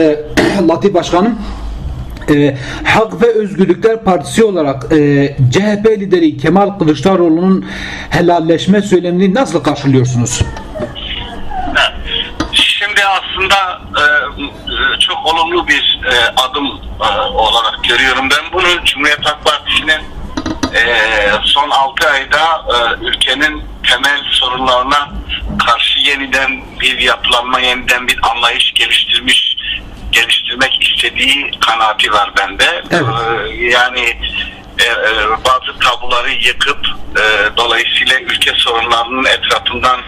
e, Latif Başkanım e, Hak ve Özgürlükler Partisi olarak e, CHP lideri Kemal Kılıçdaroğlu'nun helalleşme söylemini nasıl karşılıyorsunuz? Şimdi aslında e, çok olumlu bir e, adım e, olarak görüyorum ben bunu. Cumhuriyet Halk Partisi'nin e, son 6 ayda e, ülkenin temel sorunlarına karşı yeniden bir yapılanma, yeniden bir anlayış geliştirmiş geliştirmek istediği kanaati var bende. Evet. E, yani e, e, bazı tabuları yıkıp e, dolayısıyla ülke sorunlarının etrafından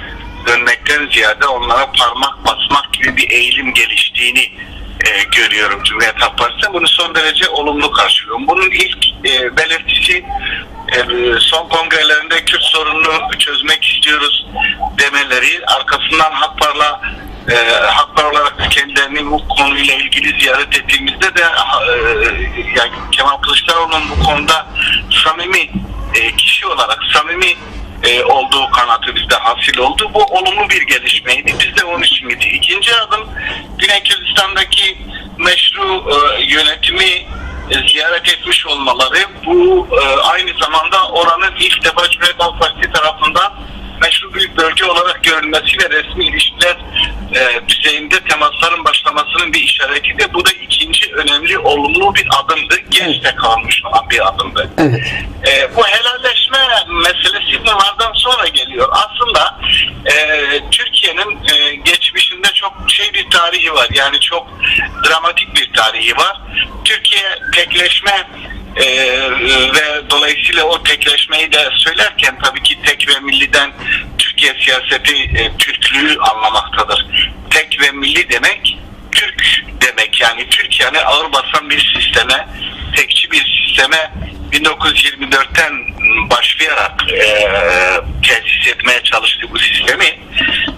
dönmekten ziyade onlara parmak basmak gibi bir eğilim geliştiğini e, görüyorum Cumhuriyet Halk Partisi'nde. Bunu son derece olumlu karşılıyorum. Bunun ilk e, belirtisi e, son kongrelerinde Kürt sorununu çözmek istiyoruz demeleri. Arkasından Hakpar'la e, Hakpar olarak kendilerini bu konuyla ilgili ziyaret ettiğimizde de e, yani Kemal Kılıçdaroğlu'nun bu konuda samimi e, kişi olarak samimi e, olduğu kanaatı bizde hasil oldu. Bu olumlu bir gelişmeydi. Biz de onun için gittik. İkinci adım Güney Kürdistan'daki meşru e, yönetimi e, ziyaret etmiş olmaları bu e, aynı zamanda oranın ilk defa Cumhuriyet Halk Partisi tarafından meşru bir bölge olarak görülmesi ve resmi ilişkiler e, düzeyinde temasların başlamasının bir işareti de bu da ikinci önemli olumlu bir adımdı. Geç de kalmış olan bir adımdı. Evet. E, bu helalleşme meselesi bunlardan sonra geliyor. Aslında e, Türkiye'nin e, geçmişinde çok şey bir tarihi var. Yani çok dramatik bir tarihi var. Türkiye tekleşme e, ve dolayısıyla o tekleşmeyi de söylerken tabii ki tek ve milliden Türkiye siyaseti e, Türklüğü anlamaktadır. Tek ve milli demek Türk demek yani Türkiye'nin ağır basan bir sisteme, tekçi bir sisteme 1924'ten başlayarak e, tesis etmeye çalıştı bu sistemi.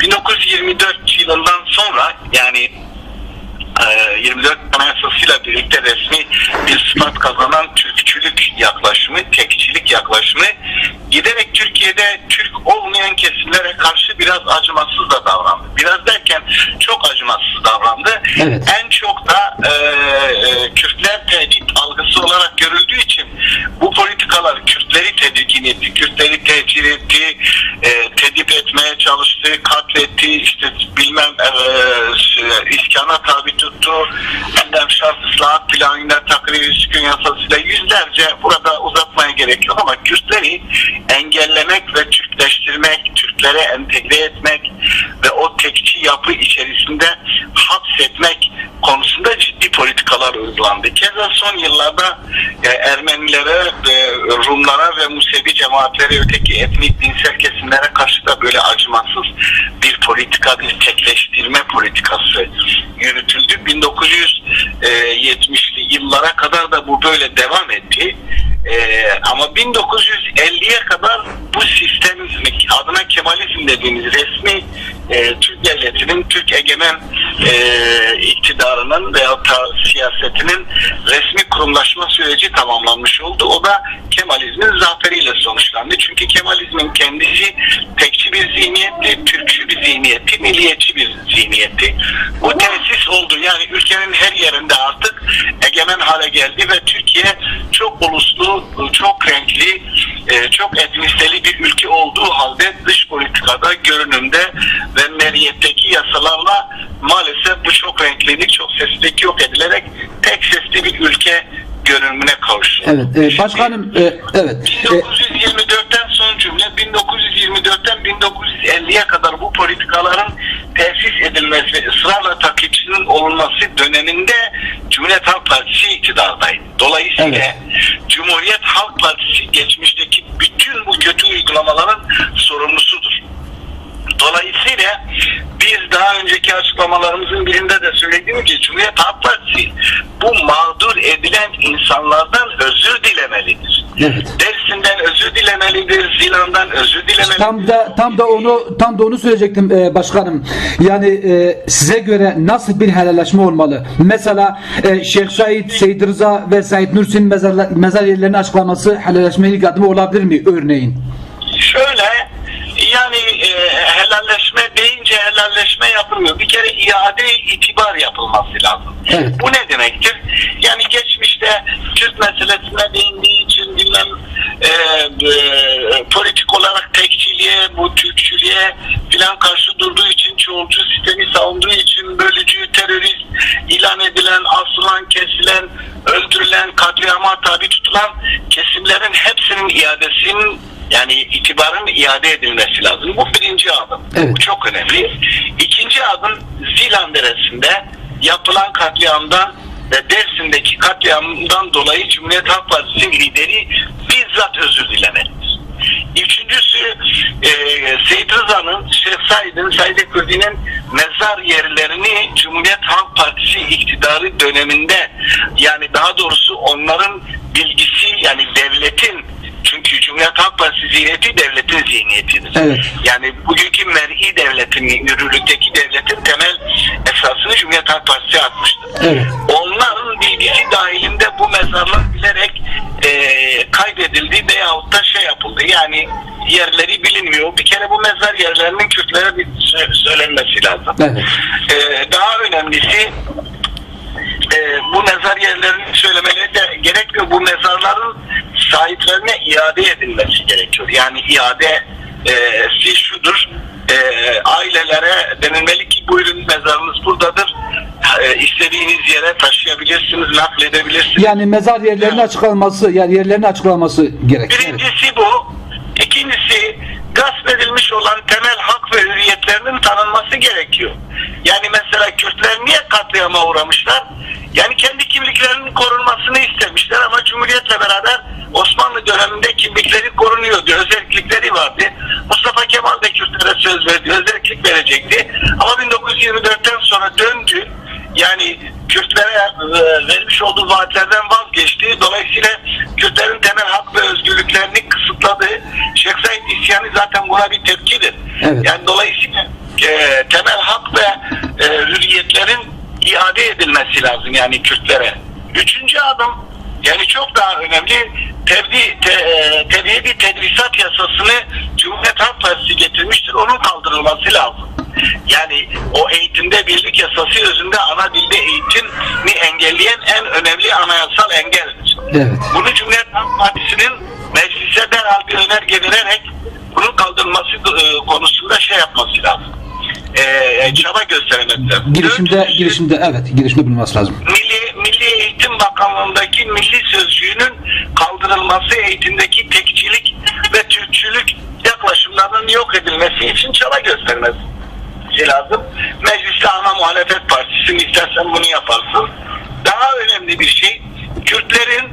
1924 yılından sonra yani 24 Anayasası'yla birlikte resmi bir sıfat kazanan Türkçülük yaklaşımı, tekçilik yaklaşımı giderek Türkiye'de Türk olmayan kesimlere karşı biraz acımasız da davrandı. Biraz derken çok acımasız davrandı. Evet. En çok da e, e, Kürtler tehdit algısı olarak görüldüğü için bu politikalar Kürtleri tedirgin etti, Kürtleri tehcir etti, e, tedip etmeye çalıştı, katletti, işte bilmem e, e, iskana tabi tuttu, endem şart ıslahat planıyla takrir sükun yasasıyla yüzlerce burada uzatmaya gerek yok. Ama Kürtleri engellemek ve Türkleştirmek, Türklere entegre etmek ve o tekçi yapı içerisinde hapsetmek konusunda ciddi politikalar uygulandı. Keza son yıllarda e, Ermenilere, e, Rumlara ve Musevi cemaatlere, öteki etnik dinsel kesimlere karşı da böyle acımasız bir politika, bir tekleştirme politikası yürütüldü. 1970'li yıllara kadar da bu böyle devam etti. E, ama 1950'ye kadar bu sistem adına Kemalizm dediğimiz resmi e, Türk devletinin, Türk egemen e, iktidarının veya da siyasetinin resmi kurumlaşma süreci tamamlanmış oldu. O da Kemalizmin zaferiyle sonuçlandı. Çünkü Kemalizmin kendisi tekçi bir zihniyetti, Türkçü bir zihniyetti, milliyetçi bir zihniyetti. Bu tesis oldu. Yani ülkenin her yerinde artık egemen hale geldi ve Türkiye çok uluslu, çok renkli, e, çok etniseli bir ülke olduğu halde dış politikada, görünümde ve meriyetteki yasalarla maalesef bu çok renklilik, çok seslilik yok edilerek tek sesli bir ülke görünümüne kavuştu. Evet. e, başkanım e, evet. E, 1924'ten son cümle 1924'ten 1950'ye kadar bu politikaların tesis edilmesi ve ısrarla takipçinin olunması döneminde Cumhuriyet Halk Partisi iktidardaydı. Dolayısıyla Evet. Cumhuriyet Halk Partisi geçmişteki bütün bu kötü uygulamaların sorumlusudur. Dolayısıyla biz daha önceki açıklamalarımızın birinde de söylediğim gibi Cumhuriyet Halk Partisi bu mağdur edilen insanlardan özür dilemelidir. Evet. Dersim'den özür dilemelidir, Zilan'dan özür dilemelidir. Tam da tam da onu tam da onu söyleyecektim e, başkanım. Yani e, size göre nasıl bir helalleşme olmalı? Mesela e, Şeyh Said, Seyyid Rıza ve Said Nursi'nin mezar, mezar yerlerinin açıklaması helalleşme ilk adımı olabilir mi örneğin? Şöyle yani e, helalleşme deyince helalleşme yapılmıyor. Bir kere iade itibar yapılması lazım. Evet. Bu ne demektir? Yani geçmişte Kürt meselesine değindiği için bilmem e, e, politik olarak tekçiliğe, bu Türkçülüğe filan karşı durduğu için, çoğulcu sistemi savunduğu için bölücü, terörist ilan edilen, asılan, kesilen, öldürülen, katliama tabi tutulan kesimlerin hepsinin iadesinin yani itibarın iade edilmesi lazım. Bu birinci adım. Evet. Bu çok önemli. İkinci adım Zilan Deresi'nde yapılan katliamdan ve Dersim'deki katliamdan dolayı Cumhuriyet Halk Partisi lideri bizzat özür dilemelidir. Üçüncüsü e, Seyit Rıza'nın, Şeyh Said'in, Said Kürdi'nin mezar yerlerini Cumhuriyet Halk Partisi iktidarı döneminde yani daha doğrusu onların bilgisi yani devletin çünkü Cumhuriyet Halk Partisi zihniyeti devletin zihniyetidir. Evet. Yani bugünkü mer'i devletin, yürürlükteki devletin temel esasını Cumhuriyet Halk Partisi atmıştır. Evet. Onların bilgisi dahilinde bu mezarlar bilerek e, kaydedildi veyahut da şey yapıldı. Yani yerleri bilinmiyor. Bir kere bu mezar yerlerinin Kürtlere bir sö- söylenmesi lazım. Evet. E, daha önemlisi e, bu mezar yerlerini söylemeleri de gerekmiyor. Bu mezarların sahiplerine iade edilmesi gerekiyor. Yani iade e, si şudur e, ailelere denilmeli ki buyurun mezarınız buradadır. E, istediğiniz yere taşıyabilirsiniz, nakledebilirsiniz. Yani mezar yerlerinin açıklanması, yani yerlerinin açıklanması gerek. Evet. Birincisi bu. İkincisi gasp edilmiş olan temel hak ve hürriyetlerinin tanınması gerekiyor. Yani mesela Kürtler niye katliama uğramışlar? Yani kendi kimliklerinin korunmasını istemişler ama Cumhuriyet'le beraber Osmanlı döneminde kimlikleri korunuyordu. Özellikleri vardı. Mustafa Kemal de Kürtlere söz verdi. Özellik verecekti. Ama 1924'ten sonra döndü. Yani Kürtlere e, vermiş olduğu vaatlerden vazgeçti. Dolayısıyla Kürtlerin temel hak ve özgürlüklerini kısıtladı. Şeyh Said isyanı zaten buna bir tepkidir. Evet. Yani dolayısıyla e, temel hak ve e, hürriyetlerin iade edilmesi lazım yani Kürtlere. Üçüncü adım yani çok daha önemli tebdi, te, e, tebiyedi tedrisat yasasını Cumhuriyet Halk Partisi getirmiştir. Onun kaldırılması lazım. Yani o eğitimde birlik yasası özünde ana dilde eğitimi engelleyen en önemli anayasal engeldir. Evet. Bunu Cumhuriyet Halk Partisi'nin meclise derhal bir önerge vererek bunun kaldırılması e, konusunda şey yapması lazım. E, çaba göstermesi lazım. Girişimde, Dördüncüsü, girişimde evet, girişimde bulunması lazım. Milli, Milli Eğitim Bakanlığı'ndaki milli sözcüğünün kaldırılması, eğitimdeki tekçilik ve Türkçülük yaklaşımlarının yok edilmesi için çaba göstermesi lazım. Mecliste ana muhalefet partisinin istersen bunu yaparsın. Daha önemli bir şey, Kürtlerin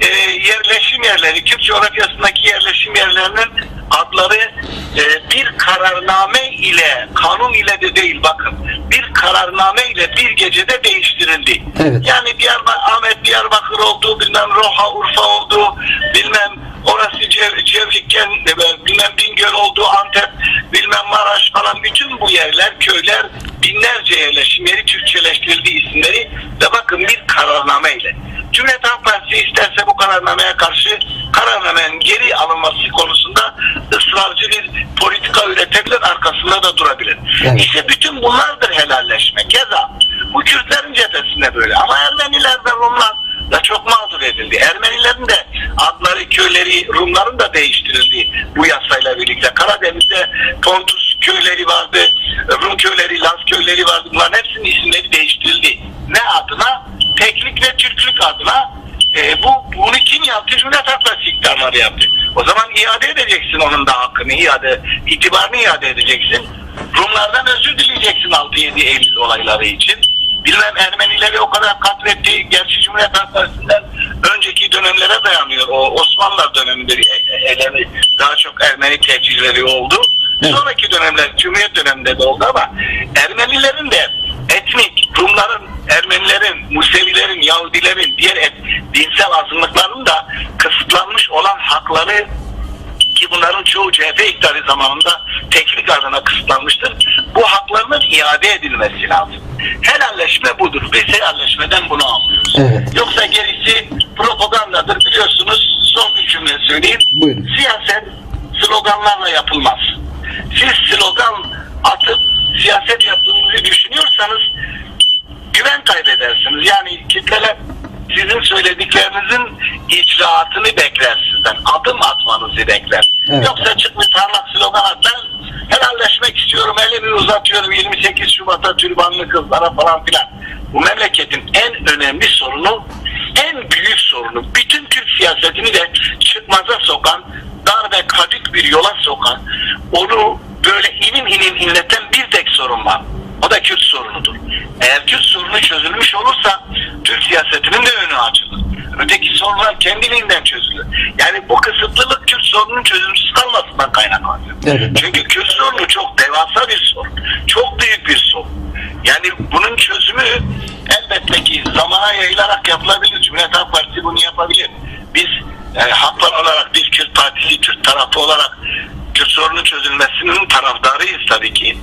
e, yerleşim yerleri, Kürt coğrafyasındaki yerleşim yerlerinin adları e, bir kararname ile, kanun ile de değil bakın, bir kararname ile bir gecede değiştirildi. Evet. Yani Diyarbakır, Ahmet Diyarbakır oldu, bilmem Roha Urfa oldu, bilmem orası Cev, Cevlikken, e, bilmem Bingöl oldu, Antep, bilmem Maraş falan bütün bu yerler, köyler, binlerce yerleşim yeri Türkçeleştirildi isimleri ve bakın bir kararnameyle. Cumhuriyet Halk Partisi isterse bu kararnameye karşı kararnamenin geri alınması konusunda ısrarcı bir politika üretebilir, arkasında da durabilir. Evet. İşte bütün bunlardır helalleşme. Keza bu Kürtlerin cephesinde böyle. Ama Ermeniler ve Rumlar da çok mağdur edildi. Ermenilerin de adları, köyleri, Rumların da değiştirildi bu yasayla birlikte. Karadeniz'de Pontus köyleri vardı, Rum köyleri, Laz köyleri vardı. Bunların hepsinin isimleri değiştirildi. Ne adına? Teklik ve Türklük adına. E, bu bunu kim yaptı? Cumhuriyet Halk Partisi iktidarları yaptı. O zaman iade edeceksin onun da hakkını, iade, itibarını iade edeceksin. Rumlardan özür dileyeceksin 6-7 Eylül olayları için. Bilmem Ermenileri o kadar katletti. Gerçi Cumhuriyet Halk Partisi'nden önceki dönemlere dayanıyor. O Osmanlılar döneminde e- e- Ermeni, daha çok Ermeni tecihleri oldu. Sonraki dönemler Cumhuriyet döneminde de oldu ama Ermenilerin de Rumların, Ermenilerin, Musevilerin, Yahudilerin, diğer et, dinsel azınlıkların da kısıtlanmış olan hakları ki bunların çoğu CHP iktidarı zamanında teknik adına kısıtlanmıştır. Bu haklarının iade edilmesi lazım. Helalleşme budur. Biz helalleşmeden bunu anlıyoruz. Evet. Yoksa gerisi propagandadır biliyorsunuz. Son bir cümle söyleyeyim. Buyurun. Siyaset sloganlarla yapılmaz. siz slogan atıp siyaset yaptığınızı düşünüyorsanız güven kaybedersiniz. Yani kitleler sizin söylediklerinizin icraatını bekler sizden. Adım atmanızı bekler. Evet. Yoksa çıkmış parlak slogan atlar helalleşmek istiyorum elimi uzatıyorum 28 Şubat'a türbanlı kızlara falan filan. Bu memleketin en önemli sorunu en büyük sorunu bütün Türk siyasetini de çıkmaza sokan dar ve kadük bir yola sokan onu böyle inim inim inleten bir tek sorun var. O da Kürt sorunudur. Eğer Kürt sorunu çözülmüş olursa Türk siyasetinin de önü açılır. Öteki sorunlar kendiliğinden çözülür. Yani bu kısıtlılık Kürt sorunun çözümsüz kalmasından kaynaklanıyor. Evet. Çünkü Kürt sorunu çok devasa bir sorun. Çok büyük bir sorun. Yani bunun çözümü elbette ki zamana yayılarak yapılabilir. Cumhuriyet Halk Partisi bunu yapabilir. Biz e, Halklar olarak, biz Kürt Partisi, Kürt tarafı olarak Kürt sorunun çözülmesinin taraftarıyız tabii ki.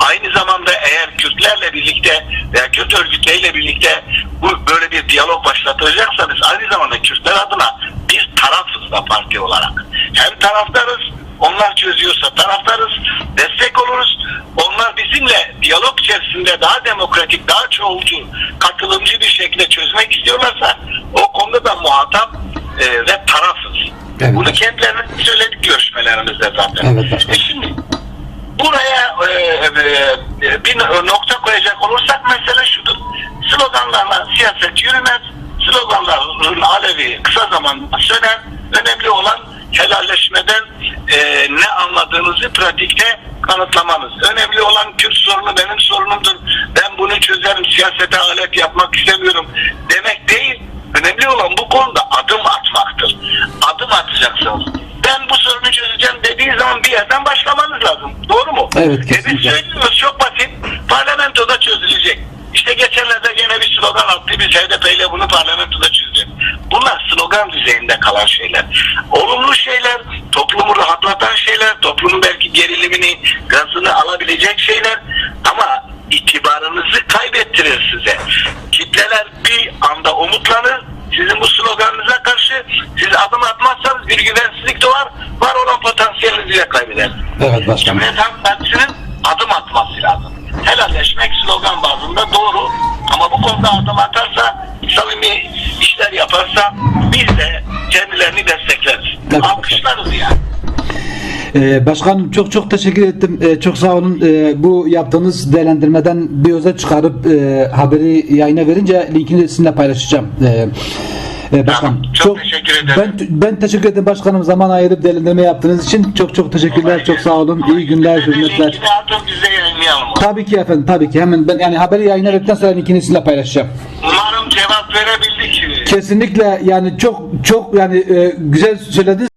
Aynı zamanda eğer Kürtlerle birlikte veya Kürt örgütleriyle birlikte bu böyle bir diyalog başlatacaksanız aynı zamanda Kürtler adına biz tarafız da parti olarak. Hem taraftarız, onlar çözüyorsa taraftarız, destek oluruz. Onlar bizimle diyalog içerisinde daha demokratik, daha çoğulcu, katılımcı bir şekilde çözmek istiyorlarsa o konuda da muhatap e, ve tarafız. Evet. Bunu kendilerine söyledik görüşmelerimizde zaten. Evet, başkanım. E şimdi buraya e, e, bir nokta koyacak olursak mesele şudur. Sloganlarla siyaset yürümez. Sloganların alevi kısa zamanda söner. Önemli olan helalleşmeden e, ne anladığınızı pratikte kanıtlamanız. Önemli olan Kürt sorunu benim sorunumdur. Ben bunu çözerim. Siyasete alet yapmak istemiyorum demek değil. Önemli olan bu. Adım atacaksınız. Ben bu sorunu çözeceğim dediği zaman bir yerden başlamanız lazım. Doğru mu? Evet, E biz kesinlikle. söylüyoruz çok basit. Parlamentoda çözülecek. İşte geçenlerde gene bir slogan attı. Biz HDP ile bunu parlamentoda çözeceğiz. Bunlar slogan düzeyinde kalan şeyler. Olumlu şeyler, toplumu rahatlatan şeyler, toplumun belki gerilimini, gazını alabilecek şeyler. Ama itibarınızı kaybettirir size. Kitleler bir anda umutlanır. Sizin bu sloganınıza karşı siz adım atmazsanız bir güvensizlik doğar. Var olan de kaybedersiniz. Evet başkanım. Cumhuriyet Halk Partisi'nin adım atması lazım. Helalleşmek slogan bazında doğru. Ama bu konuda adım atarsa, samimi işler yaparsa biz de kendilerini destekleriz. Evet. Alkışlarız yani. Ee, başkanım çok çok teşekkür ettim. Ee, çok sağ olun. Ee, bu yaptığınız değerlendirmeden bir özet çıkarıp e, haberi yayına verince linkini sizinle paylaşacağım. Ee, e, başkanım. Tamam, çok teşekkür ederim. Ben, ben teşekkür ederim başkanım zaman ayırıp değerlendirme yaptığınız için. Çok çok teşekkürler. Çok sağ olun. İyi günler, hürmetler. Tabii ki efendim, tabii ki. Hemen ben yani haberi yayına verdikten sonra linkini sizinle paylaşacağım. Umarım cevap verebildik. Kesinlikle yani çok çok yani e, güzel söylediniz.